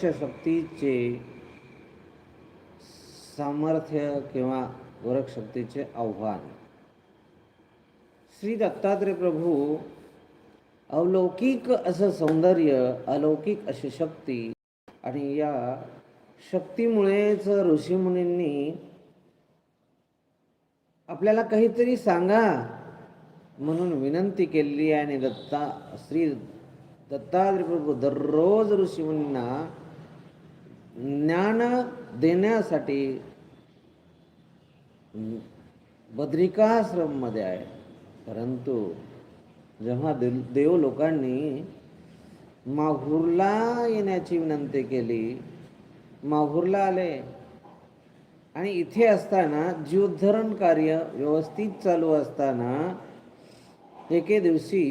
गोरक्ष शक्तीचे सामर्थ्य किंवा गोरखशक्तीचे आव्हान. श्री दत्तात्रय प्रभू अलौकिक असं सौंदर्य अलौकिक अशी शक्ती आणि या शक्तीमुळेच ऋषीमुनींनी आपल्याला काहीतरी सांगा म्हणून विनंती केलेली आहे आणि दत्ता श्री दत्तात्रय प्रभू दररोज ऋषीमुनींना ज्ञान देण्यासाठी बद्रिकाश्रममध्ये आहे. परंतु जेव्हा देव देव लोकांनी माहूरला येण्याची विनंती केली माहूरला आले आणि इथे असताना जीवधरण कार्य व्यवस्थित चालू असताना एके दिवशी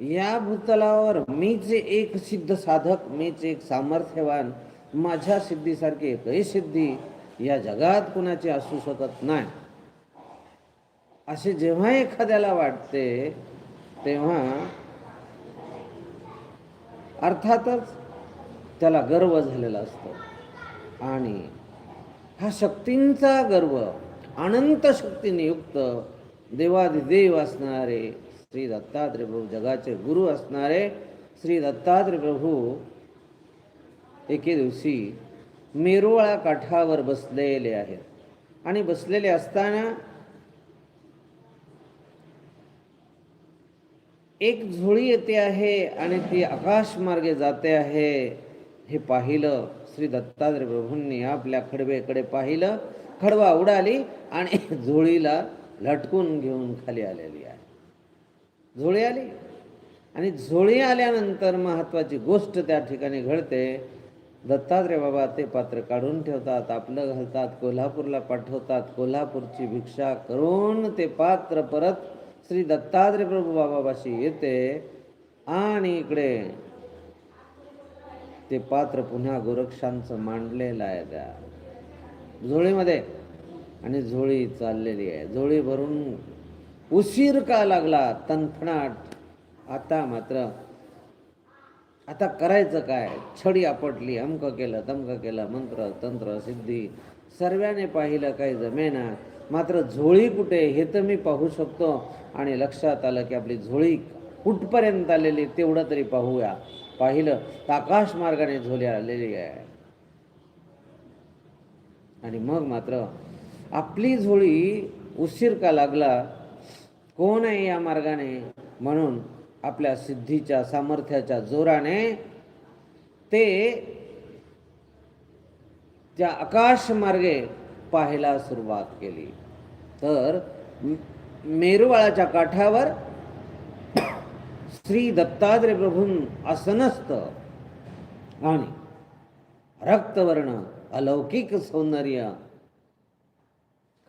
या भूतलावर मीच एक सिद्ध साधक मीच एक सामर्थ्यवान माझ्या सिद्धीसारखी एकही सिद्धी या जगात कुणाची असू शकत नाही. असे जेव्हा एखाद्याला वाटते तेव्हा अर्थातच त्याला गर्व झालेला असतो. आणि हा शक्तींचा गर्व अनंत शक्तीने युक्त देवाधिदेव असणारे श्री दत्तात्रय प्रभू जगाचे गुरु असणारे श्री दत्तात्रय प्रभू एके दिवशी मेरुळा काठावर बसलेले आहेत. आणि बसलेले असताना एक झोळी येते आहे आणि ती आकाश मार्गे जाते आहे. हे पाहिलं श्री दत्तात्रय प्रभूंनी आपल्या खडबेकडे पाहिलं खडवा उडाली आणि झोळीला लटकून घेऊन खाली आलेली आहे. झोळी आली. आणि झोळी आल्यानंतर महत्त्वाची गोष्ट त्या ठिकाणी घडते. दत्तात्रय बाबा ते पात्र काढून ठेवतात आपलं घालतात कोल्हापूरला पाठवतात कोल्हापूरची भिक्षा करून ते पात्र परत श्री दत्तात्रय प्रभू बाबापाशी येते. आणि इकडे ते पात्र पुन्हा गोरक्षांचं मांडलेलं आहे त्या झोळीमध्ये आणि झोळी चाललेली आहे. झोळी भरून उशीर का लागला? तनफणाट. आता मात्र आता करायचं काय? छडी आपटली अमक केलं तमक केलं मंत्र तंत्र सिद्धी. सर्वाने पाहिलं काही जमेना. मात्र झोळी कुठे हे तर मी पाहू शकतो. आणि लक्षात आलं की आपली झोळी कुठपर्यंत आलेली तेवढं तरी पाहूया. पाहिलं तर आकाश मार्गाने झोली आलेली आहे. आणि मग मात्र आपली झोळी उशीर का लागला? कोण आहे या मार्गाने म्हणून आपल्या सिद्धीच्या सामर्थ्याच्या जोराने ते त्या आकाश मार्गे पाहायला सुरुवात केली. तर मेरुवाळाच्या काठावर श्री दत्तात्रय प्रभूं आसनस्थ आणि रक्तवर्ण अलौकिक सौंदर्य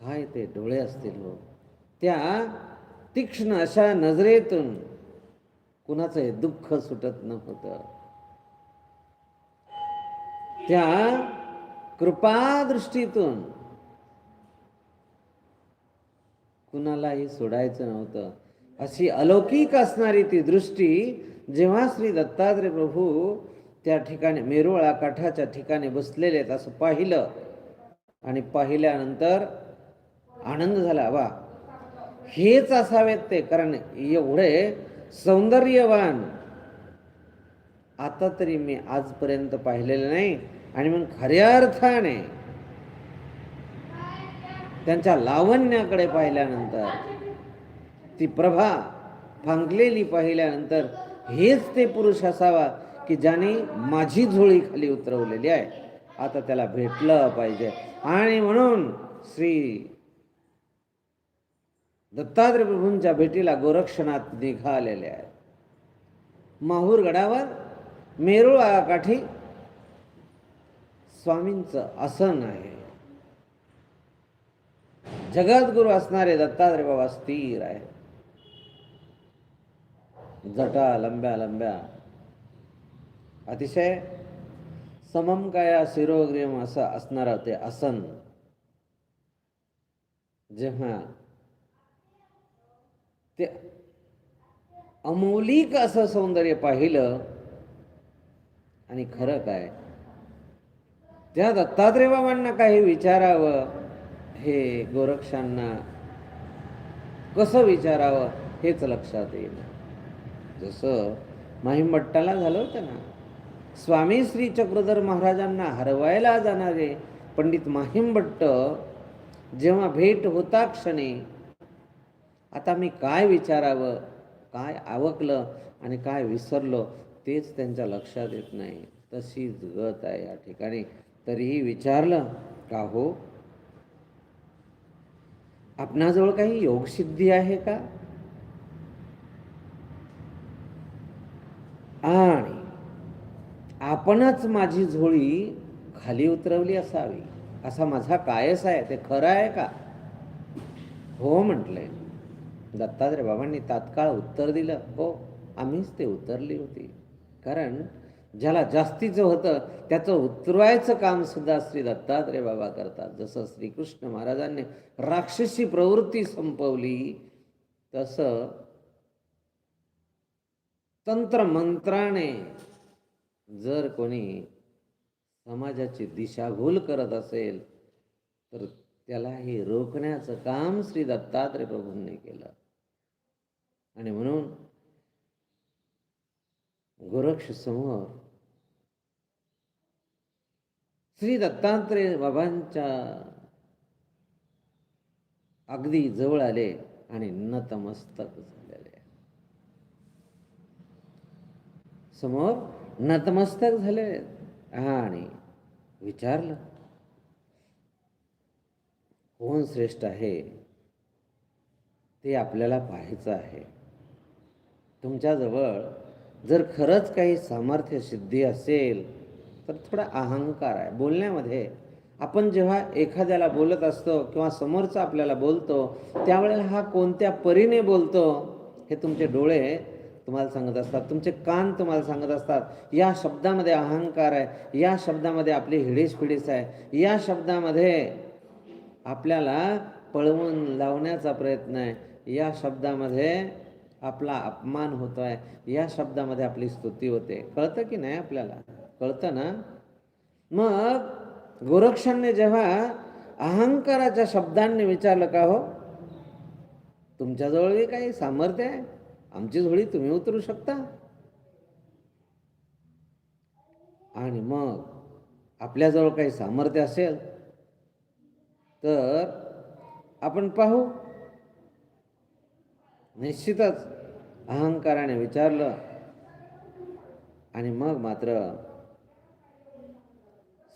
काय ते डोळे असतील हो. त्या तीक्ष्ण अशा नजरेतून कुणाचं हे दुःख सुटत नव्हतं. त्या कृपादृष्टीतून कुणालाही सोडायचं नव्हतं. अशी अलौकिक असणारी ती दृष्टी जेव्हा श्री दत्तात्रय प्रभू त्या ठिकाणी मेरुळा काठाच्या ठिकाणी बसलेले आहेत असं पाहिलं आणि पाहिल्यानंतर आनंद झाला वा हेच असावेत ते. कारण एवढे सौंदर्यवान आता तरी मी आजपर्यंत पाहिलेलं नाही आणि मग खऱ्या अर्थाने त्यांच्या लावण्याकडे पाहिल्यानंतर ती प्रभा फांकलेली पाहिल्यानंतर हेच ते पुरुष असावा की ज्याने माझी झोळी खाली उतरवलेली आहे. आता त्याला भेटलं पाहिजे. आणि म्हणून श्री दत्तात्रय प्रभूंच्या भेटीला गोरक्षनाथ निघालेले आहेत. माहूर गडावर मेरुळ काठी स्वामींचं आसन आहे. जगद्गुरु असणारे दत्तात्रय बाबा स्थिर आहे जटा लंब्या लंब्या. अतिशय समम काया शिरोग्रीम असं असणारं ते आसन. जेव्हा ते अमौलिक असं सौंदर्य पाहिलं. आणि खरं काय? त्या दत्तात्रय बाबांना काही विचारावं हे गोरक्षांना कसं विचारावं हेच लक्षात येईल. जसं माहीमट्टाला झालं होतं ना स्वामी श्री चक्रधर महाराजांना हरवायला जाणारे पंडित माहीमभट्ट जेव्हा भेट होता क्षणी आता मी काय विचारावं काय आवकलं आणि काय विसरलो तेच त्यांच्या लक्षात येत नाही. तशीच गत आहे या ठिकाणी. तरीही विचारलं का हो? आपणाजवळ काही योगसिद्धी आहे का? आणि आपणच माझी झोळी खाली उतरवली असावी असा माझा कायस आहे ते खरं आहे का? हो म्हटलंय दत्तात्रय बाबांनी तात्काळ उत्तर दिलं. हो आम्हीच ते उतरली होती. कारण ज्याला जास्तीचं होतं त्याचं उतरवायचं काम सुद्धा श्री दत्तात्रय बाबा करतात. जसं श्रीकृष्ण महाराजांनी राक्षसी प्रवृत्ती संपवली तसं तंत्रमंत्राने जर कोणी समाजाची दिशाभूल करत असेल तर त्याला हे रोखण्याचं काम श्री दत्तात्रय प्रभूंनी केलं. आणि म्हणून गोरक्ष समोर श्री दत्तात्रय बाबांच्या अगदी जवळ आले आणि नतमस्तक झालेले. समोर नतमस्तक झाले आणि विचारलं कोण श्रेष्ठ आहे? ते आपल्याला पाहायचं आहे. तुमच्याजवळ जर खरंच काही सामर्थ्य सिद्धी असेल तर थोडा अहंकार आहे. बोलण्यामध्ये आपण जेव्हा एखाद्याला बोलत असतो किंवा समोरचा आपल्याला बोलतो त्यावेळेला हा कोणत्या परीने बोलतो हे तुमचे डोळे तुम्हाला सांगत असतात. तुमचे कान तुम्हाला सांगत असतात. या शब्दामध्ये अहंकार आहे. या शब्दामध्ये आपली हिडीस फिडीस आहे. या शब्दामध्ये आपल्याला पळवून लावण्याचा प्रयत्न आहे. या शब्दामध्ये आपला अपमान होतो आहे या शब्दामध्ये आपली स्तुती होते. कळतं की नाही आपल्याला? कळतं ना? मग गोरक्षांनी जेव्हा अहंकाराच्या शब्दांनी विचारलं का हो? तुमच्याजवळही काही सामर्थ्य आहे? आमची झोळी तुम्ही उतरू शकता? आणि मग आपल्याजवळ काही सामर्थ्य असेल तर आपण पाहू. निश्चितच अहंकाराने विचारलं आणि मग मात्र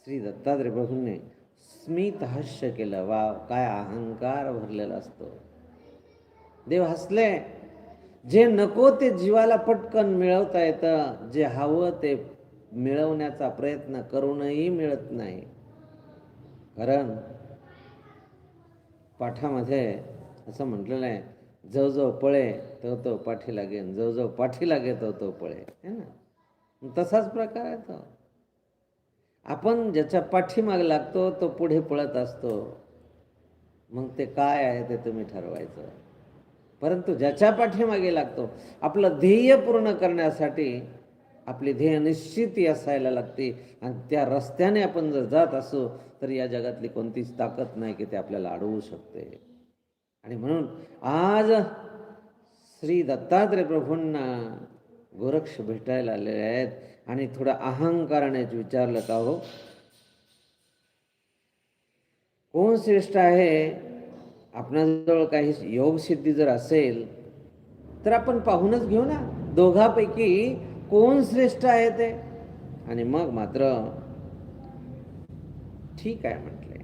श्री दत्तात्रय प्रभूंनी स्मित हास्य केलं. वा काय अहंकार भरलेला असतो. देव हसले. जे नको ते जीवाला पटकन मिळवता येतं. जे हवं ते मिळवण्याचा प्रयत्न करूनही मिळत नाही. कारण पाठामध्ये असं म्हटलेलं आहे जो जो पळे तो तो पाठी लागेन जो पाठीला पाठी लागे तो तो पळे. है ना तसाच प्रकार आहे तो. आपण ज्याच्या पाठीमाग लागतो तो पुढे पळत असतो. मग ते काय आहे ते तुम्ही ठरवायचं. परंतु ज्याच्या पाठीमागे लागतो आपलं ध्येय पूर्ण करण्यासाठी आपली ध्येय निश्चिती असायला लागते. आणि त्या रस्त्याने आपण जर जात असू तर या जगातली कोणतीच ताकद नाही की ते आपल्याला अडवू शकते. आणि म्हणून आज श्री दत्तात्रय प्रभूंना गोरक्ष भेटायला आलेले आहेत आणि थोडं अहंकाराने विचारलं का हो? कोण श्रेष्ठ आहे? आपणाजवळ काही योगसिद्धी जर असेल तर आपण पाहूनच घेऊ ना. दोघापैकी कोण श्रेष्ठ आहे ते? आणि मग मात्र ठीक आहे म्हटले.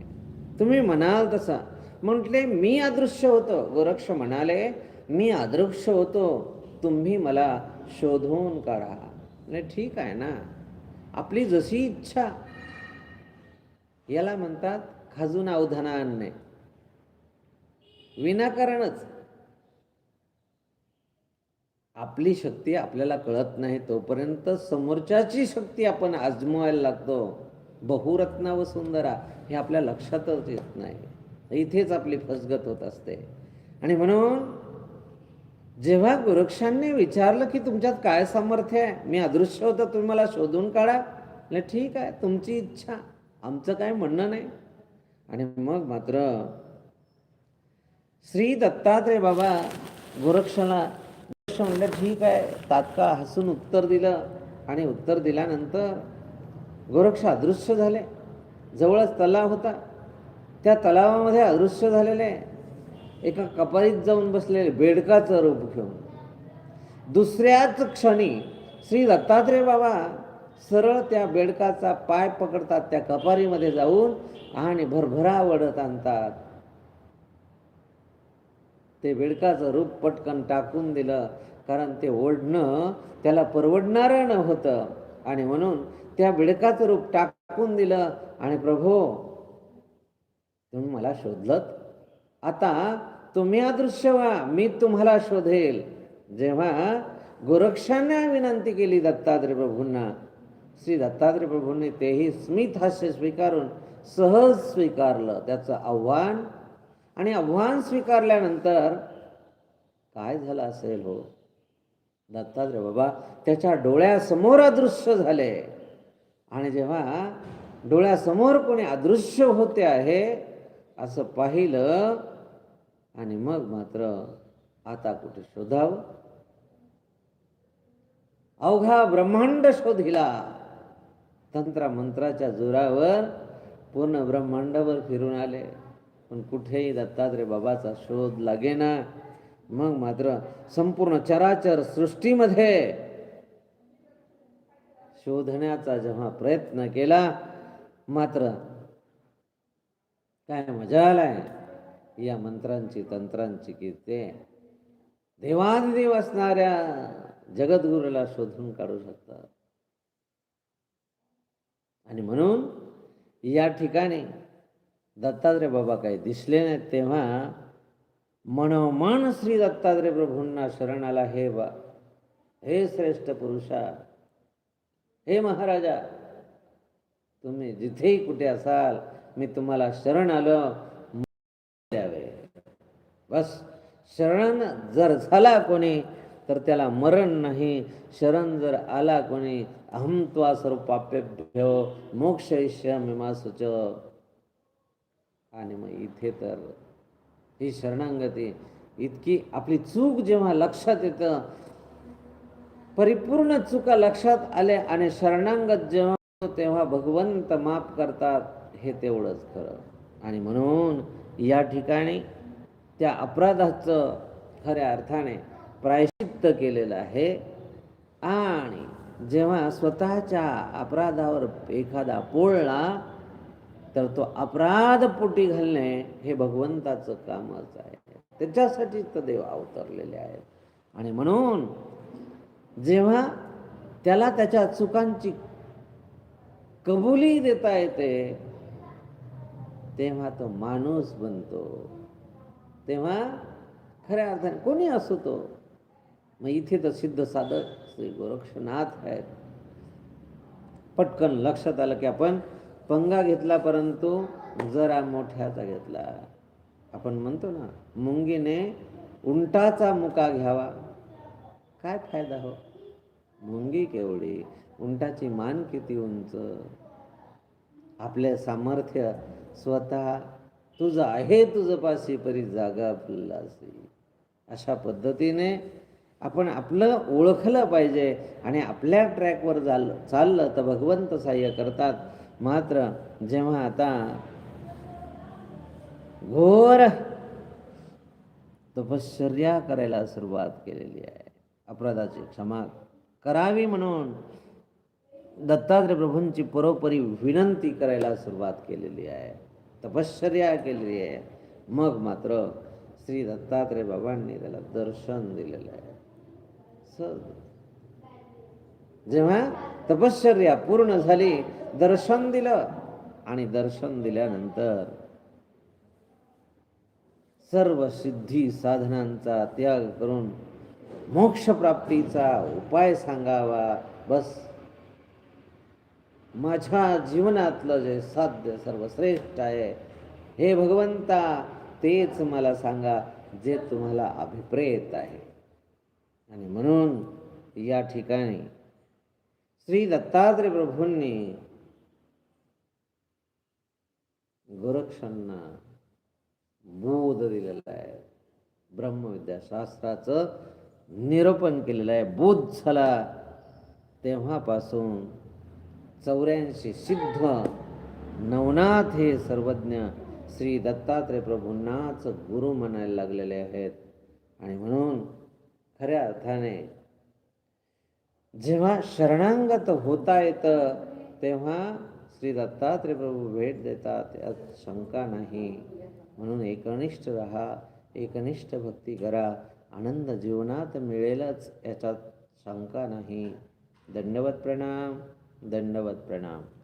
तुम्ही म्हणाल तसं. म्हटले मी अदृश्य होतो. गोरक्ष म्हणाले मी अदृश्य होतो. तुम्ही मला शोधून काढा. नाही ठीक आहे ना. आपली जशी इच्छा. याला म्हणतात खाजून अवधाना आणणे विनाकारणच. आपली शक्ती आपल्याला कळत नाही तोपर्यंत समोरच्याची शक्ती आपण आजमवायला लागतो. बहुरत्ना व सुंदरा हे आपल्या लक्षातच येत नाही. इथेच आपली फसगत होत असते. आणि म्हणून जेव्हा गोरक्षांनी विचारलं की तुमच्यात काय सामर्थ्य आहे? मी अदृश्य होतं तुम्ही मला शोधून काढा. म्हटलं ठीक आहे तुमची इच्छा. आमचं काय म्हणणं नाही. आणि मग मात्र श्री दत्तात्रय बाबा गोरक्षला गोरक्ष म्हणलं ठीक आहे तात्काळ हसून उत्तर दिलं. आणि उत्तर दिल्यानंतर गोरक्ष अदृश्य झाले. जवळच तलाव होता. त्या तलावामध्ये अदृश्य झालेले एका कपारीत जाऊन बसलेले बेडकाचं रूप घेऊन. दुसऱ्याच क्षणी श्री दत्तात्रय बाबा सरळ त्या बेडकाचा पाय पकडतात त्या कपारीमध्ये जाऊन आणि भरभरा वडत आणतात. ते बेडकाचं रूप पटकन टाकून दिलं कारण ते ओढणं त्याला परवडणारं नव्हतं. आणि म्हणून त्या बेडकाचं रूप टाकून दिलं आणि प्रभो तुम्ही मला शोधलत? आता तुम्ही अदृश्य व्हा मी तुम्हाला शोधेल. जेव्हा गोरक्षांना विनंती केली दत्तात्रय प्रभूंना श्री दत्तात्रय प्रभूंनी तेही स्मित हास्य स्वीकारून सहज स्वीकारलं त्याचं आव्हान. आणि आव्हान स्वीकारल्यानंतर काय झालं असेल हो? दत्तात्रय बाबा त्याच्या डोळ्यासमोर अदृश्य झाले. आणि जेव्हा डोळ्यासमोर कोणी अदृश्य होते आहे असं पाहिलं आणि मग मात्र आता कुठे शोधावं? अवघा ब्रह्मांड शोधिला. तंत्र मंत्राच्या जोरावर पूर्ण ब्रह्मांडावर फिरून आले. पण कुठेही दत्तात्रय बाबाचा शोध लागेना मग मात्र संपूर्ण चराचर सृष्टीमध्ये शोधण्याचा जेव्हा प्रयत्न केला मात्र काय मजा आलाय? या मंत्रांची तंत्रांची की ते देवादिदेव असणाऱ्या जगद्गुरूला शोधून काढू शकतात. आणि म्हणून या ठिकाणी दत्तात्रय बाबा काही दिसले नाहीत तेव्हा मनोमन श्री दत्तात्रय प्रभूंना शरण आला. हे बा हे श्रेष्ठ पुरुषा हे महाराजा तुम्ही जिथेही कुठे असाल मी तुम्हाला शरण आलं द्यावे. बस शरण जर झाला कोणी तर त्याला मरण नाही. शरण जर आला कोणी अहम त्वा सर्व पाप्यभ्यो मोक्ष आणि मग इथे तर ही शरणांगती इतकी आपली चूक जेव्हा लक्षात येतं परिपूर्ण चुका लक्षात आले आणि शरणांगत जेव्हा तेव्हा भगवंत माफ करतात. हे तेवढंच खरं. आणि म्हणून या ठिकाणी त्या अपराधाचं खऱ्या अर्थाने प्रायश्चित्त केलेलं आहे. आणि जेव्हा स्वतःच्या अपराधावर एखादा पोळला तर तो अपराध पोटी घालणे हे भगवंताचं कामच आहे. त्याच्यासाठीच तर देव अवतरलेले आहेत. आणि म्हणून जेव्हा त्याला त्याच्या चुकांची कबुली देता येते तेव्हा तो माणूस बनतो. तेव्हा खऱ्या अर्थाने कोणी असो तो. मग इथे तर सिद्ध साधक श्री गोरक्षनाथ आहेत. पटकन लक्षात आलं की आपण पंगा घेतला परंतु जरा मोठ्याचा घेतला. आपण म्हणतो ना मुंगीने उंटाचा मुका घ्यावा. काय फायदा हो? मुंगी केवढी? उंटाची मान किती उंच? आपले सामर्थ्य स्वतः तुझं आहे तुझं पाशी परी जागा फुललासी अशा पद्धतीने आपण आपलं ओळखलं पाहिजे आणि आपल्या ट्रॅकवर झालं चाललं तर भगवंत सहाय्य करतात. मात्र जेव्हा आता घोर तपश्चर्या करायला सुरुवात केलेली आहे. अपराधाची क्षमा करावी म्हणून दत्तात्रय प्रभूंची परोपरी विनंती करायला सुरुवात केलेली आहे तपश्चर्या केलेली आहे. मग मात्र श्री दत्तात्रय बाबांनी त्याला दर्शन दिलेलं आहे. सहज जेव्हा तपश्चर्या पूर्ण झाली दर्शन दिलं आणि दर्शन दिल्यानंतर सर्व सिद्धी साधनांचा त्याग करून मोक्षप्राप्तीचा उपाय सांगावा. बस. माझ्या जीवनातलं जे साध्य सर्वश्रेष्ठ आहे हे भगवंता तेच मला सांगा जे तुम्हाला अभिप्रेत आहे. आणि म्हणून या ठिकाणी श्री दत्तात्रय प्रभूंनी गोरक्षांना बोध दिलेला आहे. ब्रह्मविद्याशास्त्राचं निरूपण केलेलं आहे. बोध झाला तेव्हापासून चौऱ्याऐंशी सिद्ध नवनाथ हे सर्वज्ञ श्री दत्तात्रय प्रभूंनाच गुरु म्हणायला लागलेले आहेत. आणि म्हणून खऱ्या अर्थाने जेव्हा शरणांगत होता येतं तेव्हा श्री दत्तात्रय प्रभू भेट देतात यात शंका नाही. म्हणून एकनिष्ठ राहा एकनिष्ठ भक्ती करा. आनंद जीवनात मिळेलच याच्यात शंका नाही. दंडवत प्रणाम. दंडवत प्रणाम.